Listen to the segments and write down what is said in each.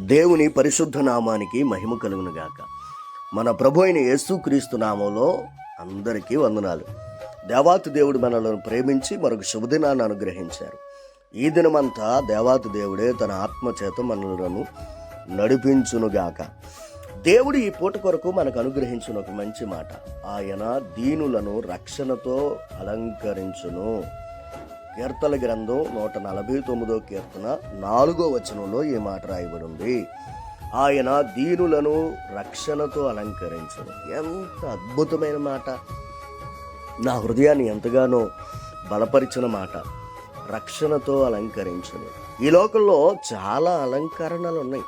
దేవుని పరిశుద్ధ నామానికి మహిమ కలుగును గాక. మన ప్రభు అయిన యేసుక్రీస్తు నామంలో అందరికీ వందనాలు. దేవాతి దేవుడు మనలను ప్రేమించి మరొక శుభదినాన్ని అనుగ్రహించారు. ఈ దినమంతా దేవాతి దేవుడే తన ఆత్మ చేత మనలను నడిపించునుగాక దేవుడు ఈ పూట కొరకు మనకు అనుగ్రహించిన ఒక మంచి మాట. ఆయన దీనులను రక్షణతో అలంకరించును. కీర్తన గ్రంథం నూట నలభై తొమ్మిదో కీర్తన నాలుగో వచనంలో ఈ మాట రాయబడి ఉంది ఆయన దీనులను రక్షణతో అలంకరించడం. ఎంత అద్భుతమైన మాట. నా హృదయాన్ని ఎంతగానో బలపరిచిన మాట. రక్షణతో అలంకరించను ఈ లోకంలో చాలా అలంకరణలు ఉన్నాయి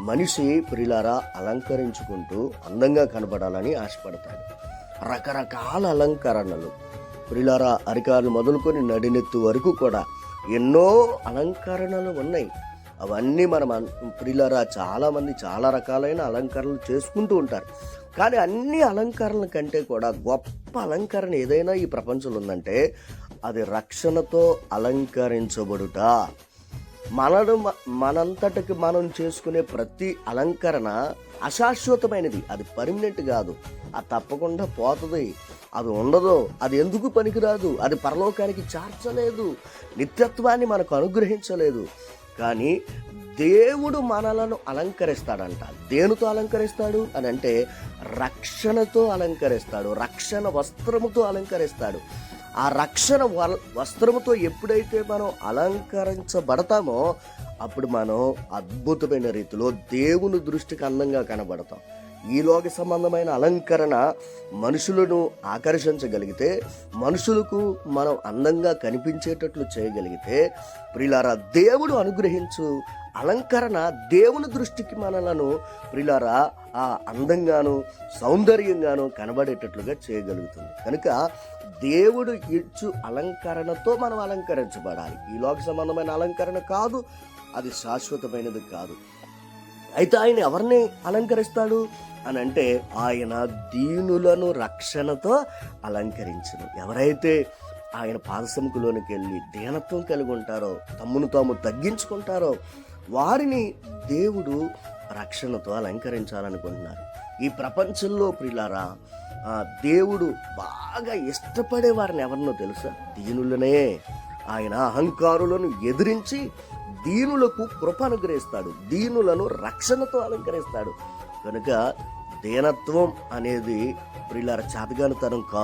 మనిషి ప్రిలారా అలంకరించుకుంటూ అందంగా కనబడాలని ఆశపడతాడు. రకరకాల అలంకరణలు. ప్రిలారా అరికాలు మొదలుకొని నడినెత్తు వరకు కూడా ఎన్నో అలంకరణలు ఉన్నాయి. అవన్నీ మనం ప్రిలారా చాలామంది చాలా చాలా రకాలైన అలంకరణలు చేసుకుంటూ ఉంటారు. కానీ అన్ని అలంకరణల కంటే కూడా గొప్ప అలంకరణ ఏదైనా ఈ ప్రపంచంలో ఉందంటే అది రక్షణతో అలంకరించబడుట. మనను మనంతటికి మనం చేసుకునే ప్రతి అలంకరణ అశాశ్వతమైనది. అది పర్మనెంట్ కాదు. అది తప్పకుండా పోతుంది. అది ఉండదు అది ఎందుకు పనికిరాదు అది పరలోకానికి చార్చలేదు నిత్యత్వాన్ని మనకు అనుగ్రహించలేదు. కానీ దేవుడు మనలను అలంకరిస్తాడంట. దేనితో అలంకరిస్తాడు? అని అంటే రక్షణతో అలంకరిస్తాడు రక్షణ వస్త్రముతో అలంకరిస్తాడు. ఆ రక్షణ వల- వస్త్రముతో ఎప్పుడైతే మనం అలంకరించబడతామో అప్పుడు మనం అద్భుతమైన రీతిలో దేవుని దృష్టికి అందంగా కనబడతాం. ఈ లోక సంబంధమైన అలంకరణ మనుషులను ఆకర్షించగలిగితే మనుషులకు మనం అందంగా కనిపించేటట్లు చేయగలిగితే ప్రిలారా దేవుడు అనుగ్రహించు అలంకరణ దేవుని దృష్టికి మనలను ప్రిలారా ఆ అందంగాను సౌందర్యంగాను కనబడేటట్లుగా చేయగలుగుతుంది. కనుక దేవుడు ఇచ్చు అలంకరణతో మనం అలంకరించబడాలి. ఈ లోక సంబంధమైన అలంకరణ కాదు అది శాశ్వతమైనది కాదు. అయితే ఆయన ఎవరిని అలంకరిస్తాడు? అని అంటే ఆయన దీనులను రక్షణతో అలంకరించను. ఎవరైతే ఆయన పాదసముఖలోనికి వెళ్ళి దీనత్వం కలిగి ఉంటారో తమ్మును తాము తగ్గించుకుంటారో వారిని దేవుడు రక్షణతో అలంకరించాలనుకుంటున్నారు. ఈ ప్రపంచంలో ప్రిలారా ఆ దేవుడు బాగా ఇష్టపడే వారిని ఎవరినో తెలుసా? దీనులనే. ఆయన అహంకారులను ఎదిరించి దీనులకు కృప అనుగ్రహిస్తాడు దీనులను రక్షణతో అలంకరిస్తాడు. కనుక దీనత్వం అనేది ప్రిలార చాతగానితనం కాదు.